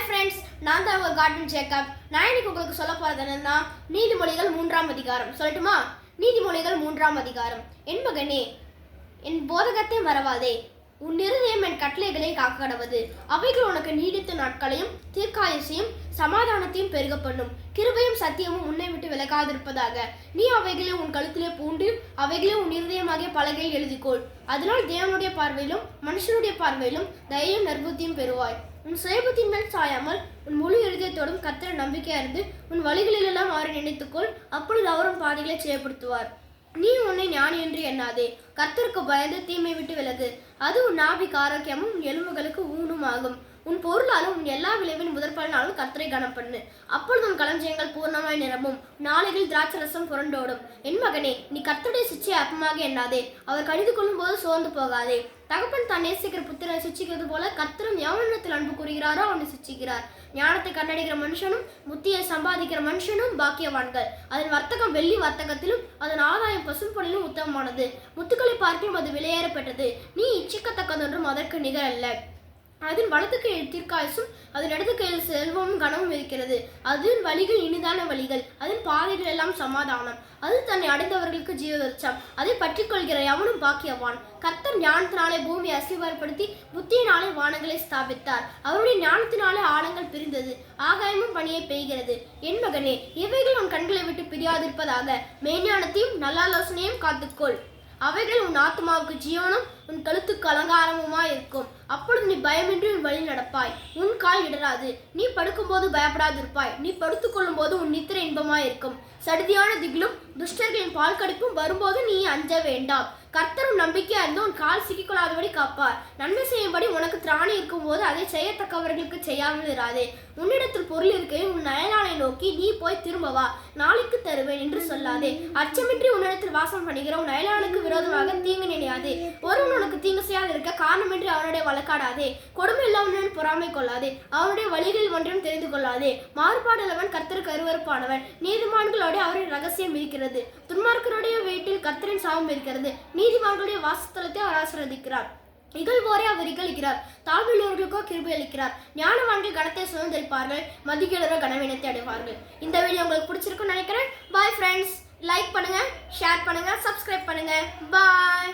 Hi friends நான் தான் உங்கள் கார்டன் ஜேக்கப் நான் இன்னைக்கு உங்களுக்கு சொல்ல போகிறது என்னன்னா நீதிமொழிகள் மூன்றாம் அதிகாரம். சொல்லட்டுமா? நீதிமொழிகள் மூன்றாம் அதிகாரம். என் மகனே என் போதகத்தை மறவாதே உன் இருதயம் என் கட்டளைகளை காக்க கடவது அவைகள் உனக்கு நீடித்த நாட்களையும் தீர்க்காயசையும் சமாதானத்தையும் பெருக பண்ணும் கிருபையும் சத்தியமும் உன்னை விட்டு விலகாதிருப்பதாக. நீ அவைகளை உன் கழுத்திலே பூண்டு அவைகளை உன் இருதயமாகிய பலகையில் எழுதிக்கொள். அதனால் தேவனுடைய பார்வையிலும் மனுஷனுடைய பார்வையிலும் தயையும் நற்புத்தியும் பெறுவாய். உன் சுயபத்தின் மேல் சாயாமல் உன் முழு இருதயத்தோடும் கத்திர நம்பிக்கையா இருந்து உன் வழிகளிலெல்லாம் அவரை நினைத்துக்கொள். அப்பொழுது அவரும் பாதைகளை செயல்படுத்துவார். நீ உன்னை ஞானி என்று எண்ணாதே. கர்த்தருக்கு பயந்து தீமை விட்டு விலகு. அது உன் நாபிக்கு ஆரோக்கியமும் எலும்புகளுக்கு ஊனும் ஆகும். உன் பொருளாலும் உன் எல்லா விளைவின் முதற் பலனாலும் கர்த்தரை கனம் பண்ணு அப்பொழுது உன் களஞ்சியங்கள் பூர்ணமாய் நிரம்பும். நாளையில் திராட்சரசம் புரண்டோடும். என் மகனே நீ கர்த்தருடைய சிச்சை அப்பமாக எண்ணாதே. அவர் கடிது கொள்ளும் போது சோர்ந்து போகாதே. தகப்பன் தான் நேசிக்கிற புத்திரனை சிச்சிக்கிறது போல கர்த்தரும் எவனிடத்தில் அன்பு கூறுகிறாரோ அவனை சிச்சிக்கிறார். ஞானத்தை கண்டடிக்கிற மனுஷனும் முத்தியை சம்பாதிக்கிற மனுஷனும் பாக்கியவான்கள். அதன் வர்த்தகம் வெள்ளி வர்த்தகத்திலும் அதன் ஆதாயம் பசும்பொழிலும் உத்தமமானது. முத்து முத்துக்களை பார்க்கும் அது விலையேறப்பட்டது. நீ இச்சிக்கத்தக்கதொன்றும் அதற்கு நிகரல்ல. அதன் வலது கையில் தீர்க்காயசும் அதன் இடது கையில் செல்வமும் கனமும் இருக்கிறது. அதன் வழிகள் இனிதான வழிகள் அதன் பாதைகள் எல்லாம் சமாதானம். அது தன்னை அடைந்தவர்களுக்கு ஜீவவிருச்சம் அதை பற்றி கொள்கிற எவனும் பாக்கியவான்? கர்த்தர் ஞானத்தினாலே பூமியை அசிவாரப்படுத்தி புத்தியினாலே வானங்களை ஸ்தாபித்தார். அவருடைய ஞானத்தினாலே ஆழங்கள் பிரிந்தது. ஆகாயமும் பணியை பெய்கிறது. என் மகனே இவைகள் உன் கண்களை விட்டு பிரியாதிருப்பதாக. மெய்ஞானத்தையும் நல்லாலோசனையும் காத்துக்கொள். அவைகள் உன் ஆத்மாவுக்கு ஜீவனும் உன் கழுத்துக்கு அலங்காரமுமா இருக்கும். அப்பொழுது நீ பயமின்றி உன் வழி நடப்பாய். உன் கால் இடராது நீ படுக்கும்போது பயப்படாதிருப்பாய். நீ படுத்துக்கொள்ளும் போது உன் நித்திரை இன்பமாய் இருக்கும். சடுதியான திகிலும் துஷ்டர்களின் பால் கடிப்பும் வரும்போது நீ அஞ்ச வேண்டாம். கர்த்தரும் நம்பிக்கையா இருந்து கால் சிக்கிக்கொள்ளாதபடி காப்பார். நன்மை செய்யும்படி உனக்கு திராணி இருக்கும்போது அதை செய்யத்தக்கவர்களுக்கு செய்யாமல் இராதே. உன்னிடத்தில் பொருள் இருக்கையில் உன் அயலானை நோக்கி நீ போய் திரும்ப வா. நாளைக்கு தருவேன் என்று சொல்லாதே. அச்சமின்றி உன்னிடத்தில் வாசம் பண்ணுகிற உன் அயலானுக்கு விரோதமாக தீங்கு நினையாதே. ஒருவன் உனக்கு தீங்கு செய்யாது இருக்க காரணமின்றி அவனுடைய வழக்காடாதே. கொடுமை இல்லாமல் பொறாமை கொள்ளாதே. அவனுடைய வழிகளில் ஒன்றையும் தெரிந்து கொள்ளாதே. மாறுபாடுள்ளவன் கர்த்தருக்கு அருவருப்பானவன். நீதிமான்களோட அவரின் ரகசியம் இருக்கிறது. துன்மார்க்கருடைய வீட்டில் கர்த்தரின் சாபம் இருக்கிறது. நீதிமான்களுடைய வாசஸ்தலத்தை அவர் இகழ்வோரே அவர் இகழ்கிறார். தாழ்வுள்ளவர்களுக்கோ கிருபி அளிக்கிறார். ஞானவான்கள் கணத்தை சுதந்திரிப்பார்கள். மதிகளோ கனவீனத்தை அடைவார்கள். இந்த வீடியோ உங்களுக்கு பிடிச்சிருக்கும்னு நினைக்கிறேன். பாய் ஃப்ரெண்ட்ஸ் லைக் பண்ணுங்க ஷேர் பண்ணுங்க சப்ஸ்கிரைப் பண்ணுங்க. பாய்